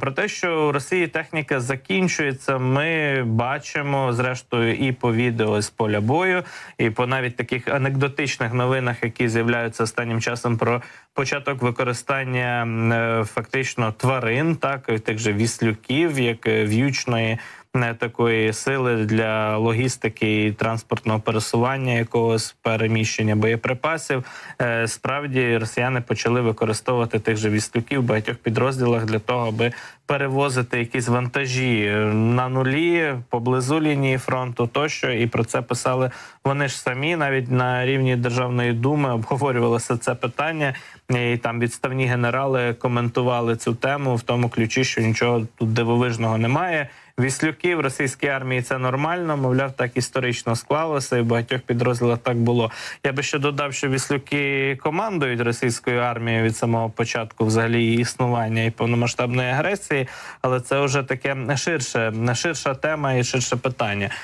Про те, що у Росії техніка закінчується, ми бачимо зрештою і по відео з поля бою, і по навіть таких анекдотичних новинах, які з'являються останнім часом про початок використання е, фактично тварин, так тих же віслюків, як е, в'ючної. Такої сили для логістики і транспортного пересування якогось переміщення боєприпасів, Е, справді росіяни почали використовувати тих же віслюків в багатьох підрозділах для того, аби перевозити якісь вантажі е, на нулі поблизу лінії фронту, тощо і про це писали вони ж самі, навіть на рівні державної думи обговорювалося це питання, і там відставні генерали коментували цю тему в тому ключі, що нічого тут дивовижного немає. Віслюки в російській армії це нормально. Мовляв, так історично склалося, і в багатьох підрозділах так було. Я би ще додав, що віслюки командують російською армією від самого початку, взагалі її існування і повномасштабної агресії, але це вже таке ширше, ширша тема і ширше питання.